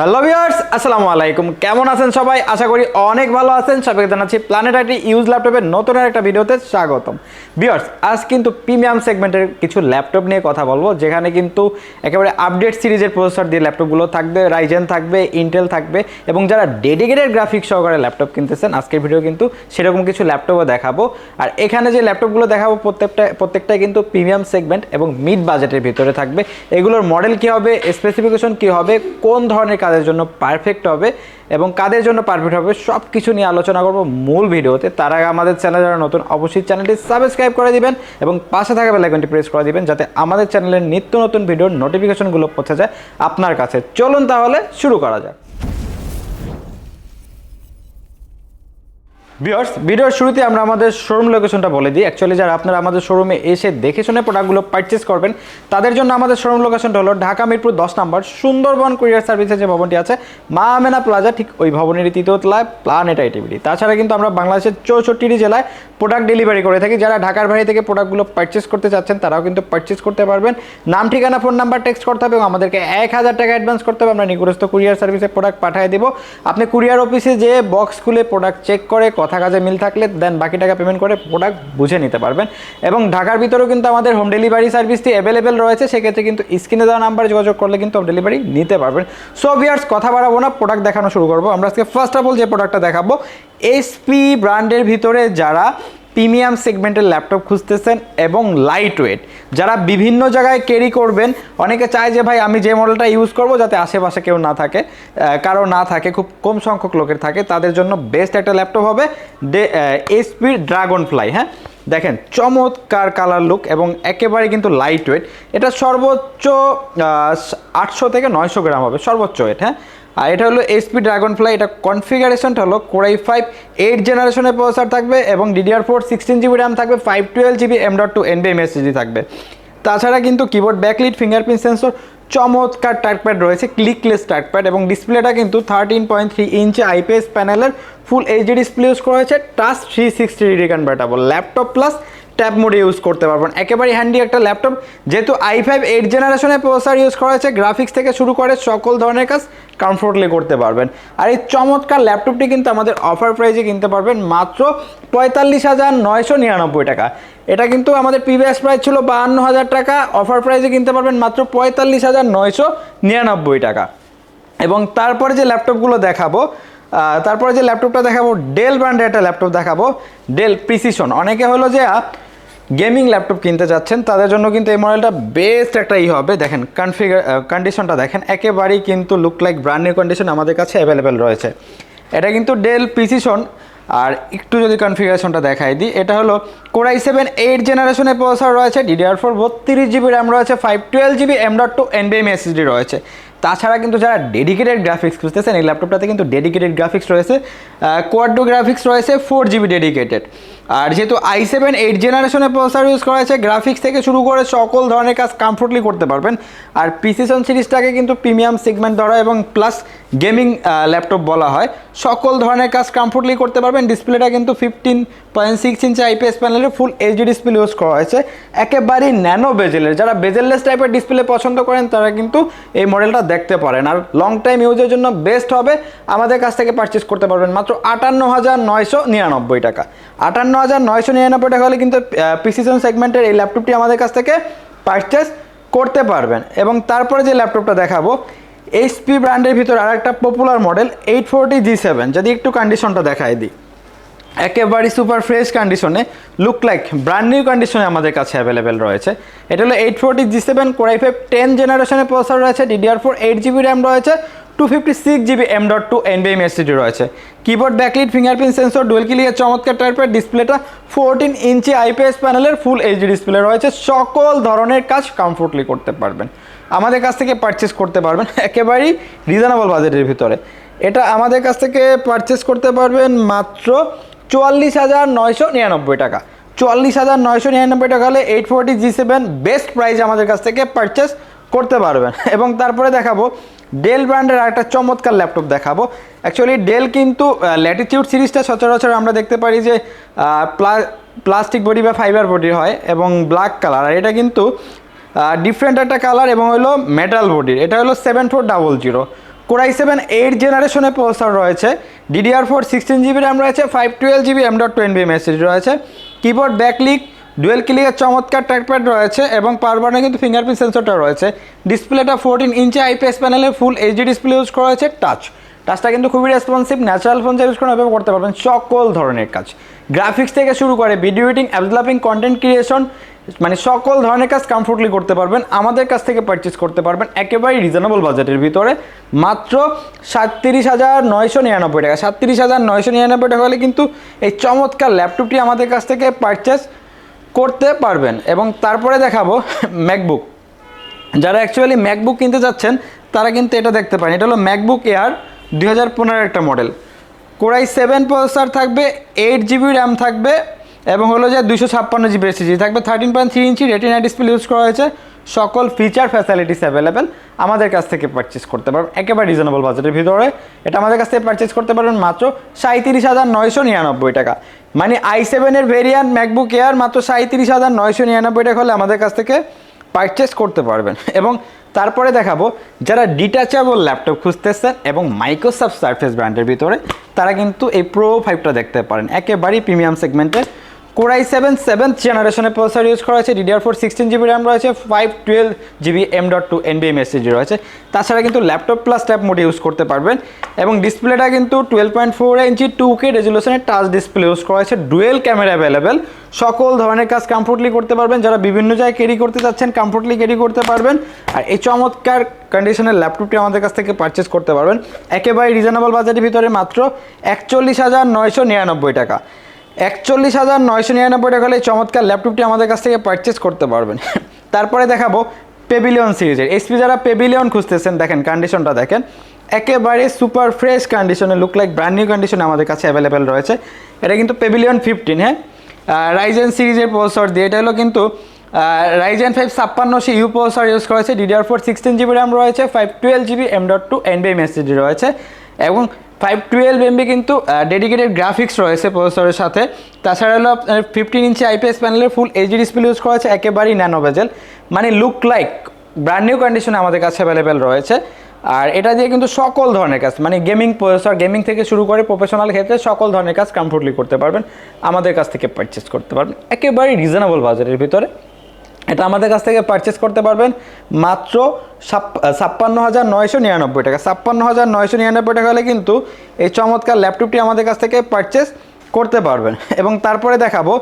Hello viewers আসসালামু আলাইকুম। কেমন আছেন সবাই? আশা করি অনেক ভালো আছেন। সবাইকে জানাচ্ছি প্ল্যানেট আইটি ইউজ ল্যাপটপের নতুন একটা ভিডিওতে স্বাগতম। ভিউয়ার্স আজ কিন্তু প্রিমিয়াম সেগমেন্টের কিছু ল্যাপটপ নিয়ে কথা বলব, যেখানে কিন্তু একেবারে আপডেট সিরিজের প্রসেসর দিয়ে ল্যাপটপগুলো থাকবে রাইজেন থাকবে ইন্টেল থাকবে, এবং যারা ডেডিকেটেড গ্রাফিক্স সহকারে ল্যাপটপ কিনতেছেন, আজকের ভিডিও কিন্তু সেরকম কিছু ল্যাপটপও দেখাবো। আর এখানে যে ল্যাপটপগুলো দেখাবো, প্রত্যেকটা, প্রত্যেকটাই কিন্তু প্রিমিয়াম সেগমেন্ট এবং মিড বাজেটের ভিতরে থাকবে। এগুলোর মডেল কী হবে স্পেসিফিকেশন কী হবে, কোন ধরনের কাজের জন্য পারফেক্ট হবে এবং কাদের জন্য পারফেক্ট হবে সব কিছু নিয়ে আলোচনা করব মূল ভিডিওতে। তার আগে আমাদের চ্যানেল যারা নতুন, অবশ্যই চ্যানেলটি সাবস্ক্রাইব করে দিবেন এবং পাশে থাকা বেলাইকনটি প্রেস করে দিবেন যাতে আমাদের চ্যানেলের নিত্য নতুন ভিডিওর নোটিফিকেশনগুলো পৌঁছে যায় আপনার কাছে। চলুন তাহলে শুরু করা যাক। ভিউয়ার্স ভিডিওর শুরুতে আমরা আমাদের শোরুম লোকেশনটা বলে দিই। অ্যাকচুয়ালি যারা আপনারা আমাদের শোরুমে এসে দেখে শুনে প্রোডাক্টগুলো পারচেস করবেন, তাদের জন্য আমাদের শোরুম লোকেশনটা হলো ঢাকা মিরপুর দশ নম্বর, সুন্দরবন কুরিয়ার সার্ভিসের যে ভবনটি আছে, মা আমেনা প্লাজা ঠিক ওই ভবনের তৃতীয় তলায় প্লানেট আইটিভিটি তাছাড়া কিন্তু আমরা বাংলাদেশের চৌষট্টিটি জেলায় প্রোডাক্ট ডেলিভারি করে থাকি। যারা ঢাকার বাইরে থেকে প্রোডাক্টগুলো পারচেস করতে চাচ্ছেন, তারাও কিন্তু পারচেস করতে পারবেন। নাম, ঠিকানা ফোন নাম্বার টেক্সট করতে হবে এবং আমাদেরকে এক হাজার টাকা অ্যাডভান্স করতে হবে। আমরা নিকটস্থ কুরিয়ার সার্ভিসে প্রোডাক্ট পাঠিয়ে দেবো। আপনি কুরিয়ার অফিসে যে বক্স খুলে প্রোডাক্ট চেক করে কথা কাজে মিল থাকলে দেন বাকি টাকা পেমেন্ট করে প্রোডাক্ট বুঝে নিতে পারবেন। এবং ঢাকার ভিতরেও কিন্তু আমাদের হোম ডেলিভারি সার্ভিসটি অ্যাভেলেবেল রয়েছে, সেক্ষেত্রে কিন্তু স্ক্রিনে দেওয়া নাম্বারে যোগাযোগ করলে কিন্তু হোম ডেলিভারি নিতে পারবেন। সো ভিয়ার্স কথা বাড়াবো না প্রোডাক্ট দেখানো শুরু করব। আমরা আজকে ফার্স্ট অফ অল যে প্রোডাক্টটা দেখাবো এসপি ব্র্যান্ডের ভিতরে যারা প্রিমিয়াম সেগমেন্টের ল্যাপটপ খুঁজতেছেন এবং লাইট ওয়েট যারা বিভিন্ন জায়গায় ক্যারি করবেন, অনেকে চায় যে, ভাই, আমি যে মডেলটা ইউজ করব যাতে আশেপাশে কেউ না থাকে কারও না থাকে, খুব কম সংখ্যক লোকের থাকে, তাদের জন্য বেস্ট একটা ল্যাপটপ হবে ডে এসপি ড্রাগন ফ্লাই হ্যাঁ? দেখেন, চমৎকার কালার লুক এবং একেবারে কিন্তু লাইট ওয়েট এটা সর্বোচ্চ আটশো থেকে নয়শো গ্রাম হবে, সর্বোচ্চ ওয়েট হ্যাঁ? আর এটা হলো এসপি ড্রাগন ফ্লাই এটা কনফিগারেশনটা হলো কোরাই ফাইভ এইট জেনারেশনের প্রসেসর থাকবে এবং DDR four sixteen GB RAM থাকবে five twelve GB M dot two এনবিএম SSD থাকবে। তাছাড়া কিন্তু কিবোর্ড ব্যাকলিট ফিঙ্গারপ্রিন্ট সেন্সর চমৎকার ট্র্যাকপ্যাড রয়েছে ক্লিকলেস ট্র্যাকপ্যাড এবং ডিসপ্লেটা কিন্তু thirteen point three inch IPS প্যানেলের ফুল এইচডি ডিসপ্লে ইউজ করা হয়েছে touch three sixty degree convertible laptop plus tab মোডে ইউজ করতে পারবেন। একেবারে হ্যান্ডি একটা ল্যাপটপ যেহেতু আই ফাইভ এইট জেনারেশনের প্রসেসর ইউজ করা হয়েছে গ্রাফিক্স থেকে শুরু করে সকল ধরনের কাজ কমফোর্টলি করতে পারবেন। আর এই চমৎকার ল্যাপটপটি কিন্তু আমাদের অফার প্রাইজে কিনতে পারবেন মাত্র পঁয়তাল্লিশ হাজার নয়শো নিরানব্বই টাকা। এটা কিন্তু আমাদের প্রিভিয়াস প্রাইস ছিল বাহান্ন হাজার টাকা অফার প্রাইজে কিনতে পারবেন মাত্র পঁয়তাল্লিশ হাজার নয়শো নিরানব্বই টাকা। এবং তারপরে যে ল্যাপটপগুলো দেখাবো তারপরে যে ল্যাপটপটা দেখাবো ডেল ব্র্যান্ডের একটা ল্যাপটপ দেখাবো ডেল প্রিসিশন অনেকে হলো যে গেমিং ল্যাপটপ কিনতে যাচ্ছেন, তাদের জন্য কিন্তু এই মডেলটা বেস্ট একটা ই হবে। দেখেন কনফিগার কন্ডিশনটা দেখেন, একেবারেই কিন্তু লুক লাইক ব্র্যান্ডের কন্ডিশন আমাদের কাছে অ্যাভেলেবেল রয়েছে। এটা কিন্তু ডেল প্রিসিশন আর একটু যদি কনফিগারেশনটা দেখাই দিই, এটা হলো কোরাই সেভেন এইট জেনারেশনের প্রসেসর রয়েছে ডিডিআর ফোর বত্রিশ জিবি র্যাম রয়েছে five twelve GB M dot two এনবিএম SSD রয়েছে। তাছাড়া কিন্তু যারা ডেডিকেটেড গ্রাফিক্স খুঁজতেছেন, এই ল্যাপটপটাতে কিন্তু ডেডিকেটেড গ্রাফিক্স রয়েছে কোয়াড্রো গ্রাফিক্স রয়েছে ফোর জিবি ডেডিকেটেড আর যেহেতু আই সেভেন এইট জেনারেশনের প্রসেসর ইউজ করা হয়েছে গ্রাফিক্স থেকে শুরু করে সকল ধরনের কাজ কমফোর্টলি করতে পারবেন। আর পিসিসন সিরিজটাকে কিন্তু প্রিমিয়াম সেগমেন্ট ধরা এবং প্লাস গেমিং ল্যাপটপ বলা হয়। সকল ধরনের কাজ কমফোর্টলি করতে পারবেন। ডিসপ্লেটা কিন্তু fifteen point six inch IPS প্যানেলের ফুল এইচডি ডিসপ্লে ইউজ করা হয়েছে। একেবারেই ন্যানো বেজেলের যারা বেজেললেস টাইপের ডিসপ্লে পছন্দ করেন, তারা কিন্তু এই মডেলটা দেখতে পারেন। আর লং টাইম ইউজের জন্য বেস্ট হবে। আমাদের কাছ থেকে পারচেস করতে পারবেন মাত্র আটান্ন হাজার নয়শো নিরানব্বই টাকা। আটান্ন হাজার নয়শো নিরানব্বই টাকা হলে কিন্তু পিসিসন সেগমেন্টের এই ল্যাপটপটি আমাদের কাছ থেকে পারচেস করতে পারবেন। এবং তারপরে যে ল্যাপটপটা দেখাবো এইচপি ব্র্যান্ডের ভিতর আর একটা popular model eight forty G seven যদি একটু কন্ডিশনটা দেখাই দিই। একেবারে সুপার ফ্রেশ কন্ডিশনে লুক লাইক ব্র্যান্ড নিউ কন্ডিশনে আমাদের কাছে অ্যাভেলেবেল রয়েছে। এটা হলো eight forty G seven core i five ten জেনারেশনের প্রসার রয়েছে DDR four eight GB RAM রয়েছে two fifty six GB M dot two এনবিএম SSD রয়েছে। Keyboard backlit fingerprint sensor dual clear চমৎকার টাইপের ডিসপ্লেটা ফোরটিন ইঞ্চি আইপিএস প্যানেলের ফুল এইচডি ডিসপ্লে রয়েছে। সকল ধরনের কাজ কমফোর্টলি করতে পারবেন। আমাদের কাছ থেকে পারচেস করতে পারবেন। একেবারেই রিজনেবল বাজেটের ভিতরে। এটা আমাদের কাছ থেকে পারচেস করতে পারবেন মাত্র চুয়াল্লিশ হাজার নয়শো নিরানব্বই টাকা। চুয়াল্লিশ হাজার নয়শো নিরানব্বই টাকা হলে eight forty G seven best price আমাদের কাছ থেকে পারচেস করতে পারবেন। এবং তারপরে দেখাবো ডেল ব্র্যান্ডের একটা চমৎকার ল্যাপটপ দেখাবো। অ্যাকচুয়ালি ডেল কিন্তু ল্যাটিটিউড সিরিজটা সচরাচর আমরা দেখতে পারি যে প্লাস্টিক বডি বা ফাইবার বডি হয় এবং ব্ল্যাক কালার আর এটা কিন্তু ডিফারেন্ট একটা কালার এবং হলো মেটাল বডির এটা হলো seven four double zero core i seven eight জেনারেশনের প্রসেসর রয়েছে। DDR four sixteen GB RAM রয়েছে five twelve GB M dot twenty message রয়েছে। কিবোর্ড ব্যাকলিক ডুয়েল ক্লিকের চমৎকার ট্র্যাকপ্যাড রয়েছে এবং পারবানে কিন্তু ফিঙ্গারপ্রিন্ট সেন্সরটা রয়েছে। ডিসপ্লেটা ফোরটিন ইঞ্চি আইপিএস প্যানেলের ফুল এইচডি ডিসপ্লে ইউজ করা হয়েছে টাচ টাচটা কিন্তু খুবই রেসপন্সিভ ন্যাচারাল ফোন ইউজ করে এভাবে করতে পারবেন, সকল ধরনের কাজ। গ্রাফিক্স থেকে শুরু করে video editing developing content creation মানে সকল ধরনের কাজ কমফোর্টলি করতে পারবেন, আমাদের কাছ থেকে পারচেস করতে পারবেন, একেবারেই রিজনেবল বাজেটের ভিতরে। মাত্র সাতত্রিশ হাজার নয়শো নিরানব্বই টাকা সাতত্রিশ হাজার নয়শো নিরানব্বই টাকা হলে কিন্তু এই চমৎকার ল্যাপটপটি আমাদের কাছ থেকে পারচেস করতে পারবেন। এবং তারপরে দেখাবো ম্যাকবুক যারা অ্যাকচুয়ালি ম্যাকবুক কিনতে যাচ্ছেন, তারা কিন্তু এটা দেখতে পারেন। এটা হলো ম্যাকবুক এয়ার দুই হাজার পনেরো একটা model core i seven processor থাকবে এইট জিবি র্যাম থাকবে, এবং হলো যে দুশো ছাপ্পান্ন জিবি এসএসডি থাকবে thirteen point three inch retina display use করা হয়েছে। সকল ফিচার ফ্যাসিলিটিস অ্যাভেলেবেল আমাদের কাছ থেকে পারচেস করতে পারবেন। একেবারে রিজনেবল বাজেটের ভিতরে। এটা আমাদের কাছ থেকে পারচেস করতে পারবেন মাত্র সাঁত্রিশ হাজার নয়শো নিরানব্বই টাকা। মানে আই সেভেনের ভেরিয়ান্ট ম্যাকবুক এয়ার মাত্র সাঁত্রিশ হাজার নয়শো নিরানব্বই টাকা হলে আমাদের কাছ থেকে পারচেস করতে পারবেন। এবং তারপরে দেখাবো, যারা ডিটাচেবল ল্যাপটপ খুঁজতেছেন এবং মাইক্রোসফট সার্ফেস ব্র্যান্ডের ভিতরে, তারা কিন্তু এই প্রো ফাইভটা দেখতে পারেন। একেবারেই প্রিমিয়াম সেগমেন্টের কোরাই সেভেন সেভেন্থ জেনারেশনের প্রসেসর ইউজ করা হয়েছে DDR four sixteen GB RAM রয়েছে five twelve GB M dot two এনবিএম SSD রয়েছে। তাছাড়া কিন্তু laptop plus tab mode use করতে পারবেন। এবং ডিসপ্লেটা কিন্তু twelve point four inch two K রেজুলেশনের touch display use করা হয়েছে ডুয়েল ক্যামেরা অ্যাভেলেবেল সকল ধরনের কাজ কমফোর্টলি করতে পারবেন। যারা বিভিন্ন জায়গায় ক্যারি করতে চাচ্ছেন কমফোর্টলি ক্যারি করতে পারবেন। আর এই চমৎকার কন্ডিশনের ল্যাপটপটি আমাদের কাছ থেকে পারচেস করতে পারবেন। একেবারে রিজনেবল বাজেটের ভিতরে মাত্র একচল্লিশ হাজার নয়শো নিরানব্বই টাকা। একচল্লিশ হাজার নয়শো নিরানব্বই টাকা হলে চমৎকার ল্যাপটপটি আমাদের কাছ থেকে পারচেস করতে পারবেন। তারপরে দেখাবো পেভিলিয়ন সিরিজের। এসপি যারা পেভিলিয়ন খুঁজতেছেন, দেখেন কন্ডিশনটা দেখেন। একেবারে সুপার ফ্রেশ কন্ডিশনে লুক লাইক ব্র্যান্ড নিউ কন্ডিশনে আমাদের কাছে অ্যাভেলেবেল রয়েছে। এটা কিন্তু পেভিলিয়ন ফিফটিন হ্যাঁ? রাইজেন সিরিজের প্রসেসর দিয়ে। এটা হলো কিন্তু রাইজেন ফাইভ ছাপ্পান্নশো ইউ প্রসেসর ইউজ করেছে DDR four sixteen GB RAM রয়েছে five twelve GB M dot two এনবিএম SSD রয়েছে। এবং ফাইভ টুয়েলভ এমবি কিন্তু ডেডিকেটেড গ্রাফিক্স রয়েছে প্রসেসরের সাথে। তাছাড়া হলো আপনার ফিফটিন ইঞ্চি আইপিএস প্যানেলের ফুল এইচডি ডিসপ্লে ইউজ করা হয়েছে একেবারেই ন্যানো বেজেল মানে লুক লাইক ব্র্যান্ড নিউ কন্ডিশনে আমাদের কাছে অ্যাভেলেবেল রয়েছে। আর এটা দিয়ে কিন্তু সকল ধরনের কাজ মানে গেমিং প্রসেসর গেমিং থেকে শুরু করে প্রফেশনাল ক্ষেত্রে সকল ধরনের কাজ কমফোর্টলি করতে পারবেন, আমাদের কাছ থেকে পারচেস করতে পারবেন। একেবারেই রিজনেবল বাজারের ভিতরে। এটা আমাদের কাছ থেকে পারচেস করতে পারবেন মাত্র ছাপ্পান্ন হাজার নয়শো নিরানব্বই টাকা। ছাপ্পান্ন হাজার নয়শো নিরানব্বই টাকা হলে কিন্তু এই চমৎকার ল্যাপটপটি আমাদের কাছ থেকে পারচেস করতে পারবেন। এবং তারপরে দেখাবো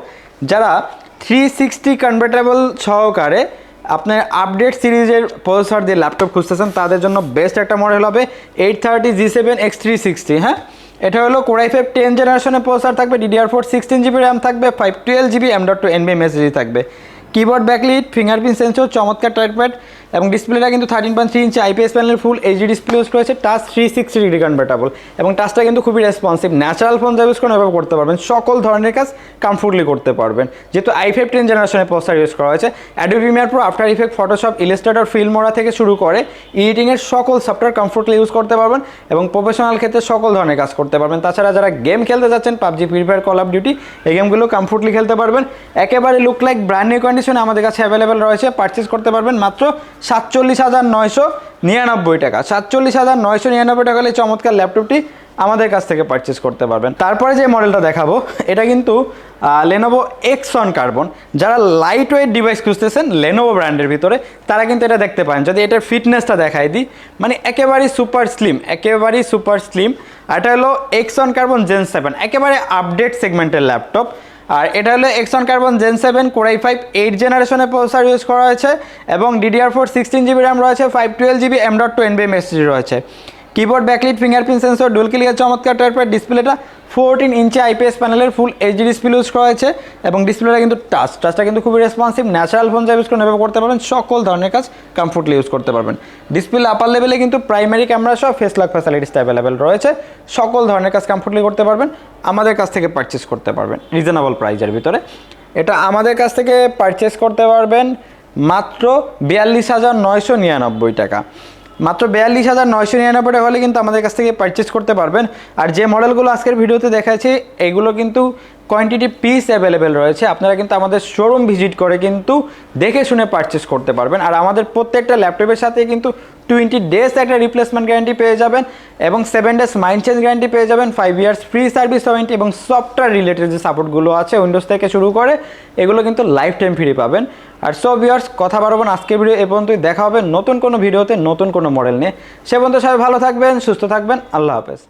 যারা থ্রি সিক্সটি কনভার্টেবল সহকারে আপনার আপডেট সিরিজের প্রসেসর দিয়ে ল্যাপটপ খুঁজতেছেন, তাদের জন্য বেস্ট একটা মডেল হবে eight thirty G seven X three sixty হ্যাঁ? এটা হলো কোরাই ফাইভ টেন জেনারেশনের প্রসেসর থাকবে DDR four sixteen GB RAM থাকবে five twelve GB M dot two এনবিএম SSD থাকবে। কিবোর্ড ব্যাকলিট ফিঙ্গারপ্রিন্ট সেন্সর চমৎকার টাইটপ্যাড এবং ডিসপ্লেটা কিন্তু thirteen point three inch IPS প্যানেলের ফুল এইচডি ডিসপ্লে ইউজ করেছে touch three sixty degree convertible এবং টাচটা কিন্তু খুবই রেসপন্সিভ ন্যাচারাল ফোন ইউজ করে এভাবে করতে পারবেন, সকল ধরনের কাজ কমফোর্টলি করতে পারবেন। যেহেতু আই ফাইভ টেন জেনারেশনের পোস্টার ইউজ করা হয়েছে Adobe Premiere Pro After Effect Photoshop Illustrator Filmora থেকে শুরু করে এডিটিংয়ের সকল সফটওয়্যার কমফোর্টলি ইউজ করতে পারবেন এবং প্রফেশনাল ক্ষেত্রে সকল ধরনের কাজ করতে পারবেন। তাছাড়া যারা গেম খেলতে যাচ্ছেন, PUBG Free Fire Call of Duty এই গেমগুলো কমফোর্টলি খেলতে পারবেন। একেবারে লুক লাইক ব্র্যান্ড নিউ আমাদের কাছে অ্যাভেলেবেল রয়েছে। পারচেস করতে পারবেন মাত্র সাতচল্লিশ হাজার নয়শো নিরানব্বই টাকা। সাতচল্লিশ হাজার নয়শো নিরানব্বই টাকা এই চমৎকার ল্যাপটপটি আমাদের কাছ থেকে পারচেস করতে পারবেন। তারপরে যে মডেলটা দেখাবো, এটা কিন্তু লেনোভো এক্স ওয়ান কার্বন যারা লাইট ওয়েট ডিভাইস খুঁজতেছেন লেনোভো ব্র্যান্ডের ভিতরে, তারা কিন্তু এটা দেখতে পারেন। যদি এটার ফিটনেসটা দেখাই দিই মানে একেবারেই সুপার স্লিম একেবারেই সুপার স্লিম এটা হলো X one Carbon Gen seven একেবারে আপডেট সেগমেন্টের ল্যাপটপ আর এটা হলো X one Carbon Gen seven core i five eight জেনারেশনের প্রসেসার ইউজ করা হয়েছে এবং DDR four sixteen GB RAM রয়েছে five twelve GB M dot two এনবিএম রয়েছে। Keyboard backlit fingerprint sensor dual clear চমৎকার টাইপের ডিসপ্লেটা ফোরটিন ইঞ্চি আইপিএস প্যানেলের ফুল এইচডি ডিসপ্লে ইউজ করা হয়েছে এবং ডিসপ্লেটা কিন্তু টাচ টাচটা কিন্তু খুবই রেসপন্সিভ ন্যাচারাল ফোন ইউজ করে এভাবে করতে পারবেন, সকল ধরনের কাজ কমফোর্টলি ইউজ করতে পারবেন। ডিসপ্লে আপার লেভেলে কিন্তু প্রাইমারি ক্যামেরা সহ ফেস লক ফ্যাসিলিটিসটা অ্যাভেলেবেল রয়েছে, সকল ধরনের কাজ কমফোর্টলি করতে পারবেন, আমাদের কাছ থেকে পারচেস করতে পারবেন রিজনেবল প্রাইজের ভিতরে। এটা আমাদের কাছ থেকে পারচেস করতে পারবেন মাত্র বিয়াল্লিশ হাজার নয়শো নিরানব্বই টাকা। মাত্র বিয়াল্লিশ হাজার নয়শো নিরানব্বই টাকা হলে কিন্তু আমাদের কাছ থেকে পারচেস করতে পারবেন। আর যে মডেলগুলো আজকের ভিডিওতে দেখাচ্ছি এগুলো কিন্তু কোয়ান্টিটি পিস অ্যাভেলেবেল রয়েছে। আপনারা কিন্তু আমাদের শোরুম ভিজিট করে কিন্তু দেখে শুনে পারচেস করতে পারবেন। আর আমাদের প্রত্যেকটা ল্যাপটপের সাথে কিন্তু টোয়েন্টি ডেজ একটা রিপ্লেসমেন্ট গ্যারান্টি পেয়ে যাবেন এবং seven days mind change guarantee পেয়ে যাবেন five years free service warranty এবং সফটওয়্যার রিলেটেড যে সাপোর্টগুলো আছে উইন্ডোজ থেকে শুরু করে, এগুলো কিন্তু লাইফ টাইম ফ্রি পাবেন। আর সো ভিউয়ার্স কথা বাড়াবো না, আজকের ভিডিও এ পর্যন্তই। দেখা হবে নতুন কোনো ভিডিওতে, নতুন কোনো মডেল নিয়ে। সে পর্যন্ত সবাই ভালো থাকবেন, সুস্থ থাকবেন। আল্লাহ হাফেজ।